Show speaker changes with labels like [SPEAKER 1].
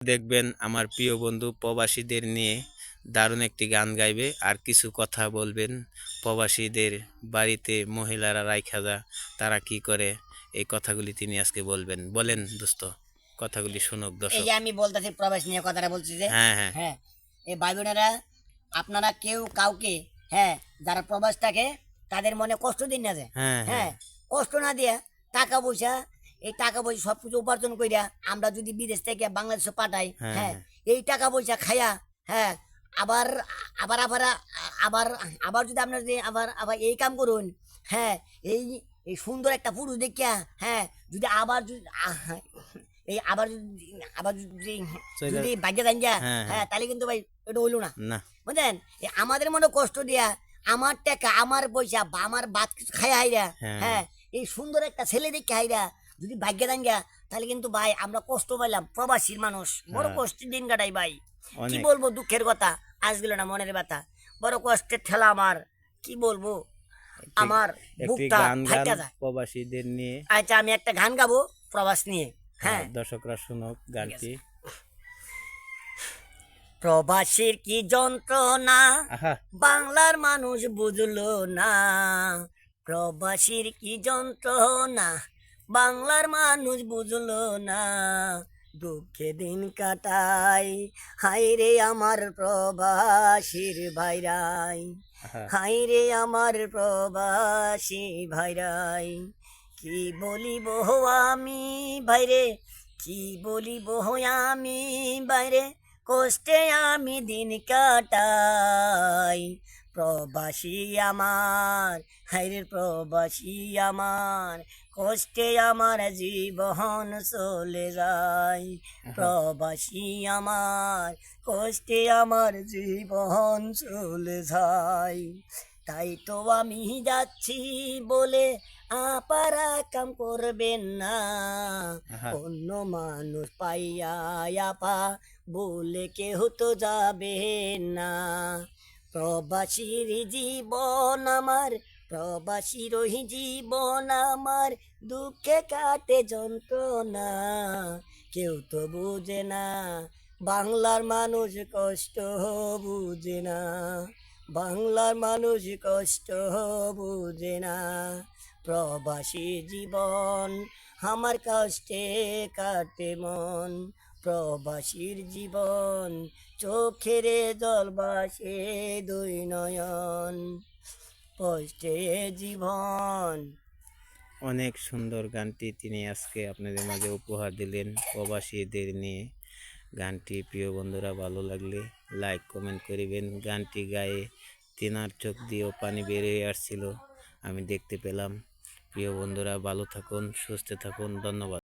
[SPEAKER 1] দেখবেন আমার প্রিয় বন্ধু প্রবাসীদের নিয়ে দারুণ একটি গান গাইবে আর কিছু কথা বলবেন প্রবাসীদের বাড়িতে মহিলারা রাইখা যা তারা কি করে? এই কথাগুলি তিনি আজকে বলবেন। বলেন দোস্ত কথাগুলি শুনুক
[SPEAKER 2] এই
[SPEAKER 1] দর্শক।
[SPEAKER 2] যে আমি বলতেছি প্রবাস নিয়ে কথাটা বলছি যে
[SPEAKER 1] হ্যাঁ হ্যাঁ।
[SPEAKER 2] হ্যাঁ এই ভাই বোনেরা আপনারা কেউ কাউকে হ্যাঁ যারা প্রবাস থাকে তাদের মনে কষ্ট দিন না যে।
[SPEAKER 1] হ্যাঁ হ্যাঁ।
[SPEAKER 2] হ্যাঁ কষ্ট না দিয়া টাকা পয়সা এই টাকা পয়সা সবকিছু উপার্জন কইরা আমরা যদি বিদেশ থেকে বাংলাদেশে পাঠাই
[SPEAKER 1] হ্যাঁ,
[SPEAKER 2] হ্যাঁ
[SPEAKER 1] হ্যাঁ।
[SPEAKER 2] এই টাকা পয়সা খায়া হ্যাঁ আবার আবার আবার আবার আবার যদি আপনার যে আবার আবার এই কাম করুন হ্যাঁ এই এই সুন্দর একটা পুরুষ দেখিয়া হ্যাঁ যদি আবার যদি এই আবার যদি আবার যদি যদি ভাগ্যে দেন যা
[SPEAKER 1] হ্যাঁ, হ্যাঁ।
[SPEAKER 2] তাহলে কিন্তু ভাই এটা হইল না বুঝলেন এই আমাদের মনে কষ্ট দিয়া আমার টাকা আমার পয়সা বা আমার বাদ কিছু খাই হাইরা
[SPEAKER 1] হ্যাঁ।
[SPEAKER 2] হ্যাঁ এই সুন্দর একটা ছেলে দেখে হাইরা যদি ভাগ্যে দেন গা তাহলে কিন্তু ভাই আমরা কষ্ট পাইলাম। প্রবাসীর মানুষ। বড়
[SPEAKER 1] হ্যাঁ।
[SPEAKER 2] কষ্টের দিন কাটাই ভাই। কি বলব দুঃখের কথা? আসছিল না মনের ব্যথা। বড় কষ্টের ঠেলা আমার। কি বলব? আমার বুকটা যায়।
[SPEAKER 1] প্রবাসীদের নিয়ে।
[SPEAKER 2] আচ্ছা আমি একটা গান গাবো প্রবাস নিয়ে। হ্যাঁ
[SPEAKER 1] দর্শকরা শুনুক গানটি।
[SPEAKER 2] প্রবাসীর কি যন্ত্রণা? বাংলার মানুষ বুঝলো না। প্রবাসীর কি যন্ত্রণা? বাংলার মানুষ বুঝলো না। দুঃখে দিন কাটাই হাই রে আমার প্রবাসীর ভাইরাই।
[SPEAKER 1] আহা
[SPEAKER 2] হাই রে আমার প্রবাসী ভাইরাই। কি বলিব আমি বাইরে কি বলিব আমি বাইরে কষ্টে আমি দিন কাটাই। প্রবাসী আমার হাইরে প্রবাসী আমার কষ্টে আমার জীবন চলে যায়। প্রবাসী আমার কষ্টে আমার জীবন চলে যায়। তাই তো আমি যাচ্ছি বলে আপারা কাম করবেন না। অন্য মানুষ পাইয়া আপা বলে কেহ তো যাবে না। প্রবাসীর জীবন আমার প্রবাসীর জীবন আমার, দুঃখে কাটে যন্ত্রণা। কেউ তো বুঝে না, বাংলার মানুষ কষ্ট বুঝে না। বাংলার মানুষ কষ্ট বুঝে না। প্রবাসী জীবন আমার কষ্টে কাটে মন। প্রবাসীর জীবন, চোখের জল বাসে দুই নয়ন। কষ্টে জীবন।
[SPEAKER 1] অনেক সুন্দর গানটি তিনি আজকে আপনাদের মাঝে উপহার দিলেন প্রবাসীদের নিয়ে। গানটি প্রিয় বন্ধুরা, ভালো লাগলে লাইক, কমেন্ট করিবেন। গানটি গায়ে তেনার চোখ দিয়েও পানি বেরিয়ে আসছিল, আমি দেখতে পেলাম। প্রিয় বন্ধুরা, ভালো থাকুন, সুস্থ থাকুন, ধন্যবাদ।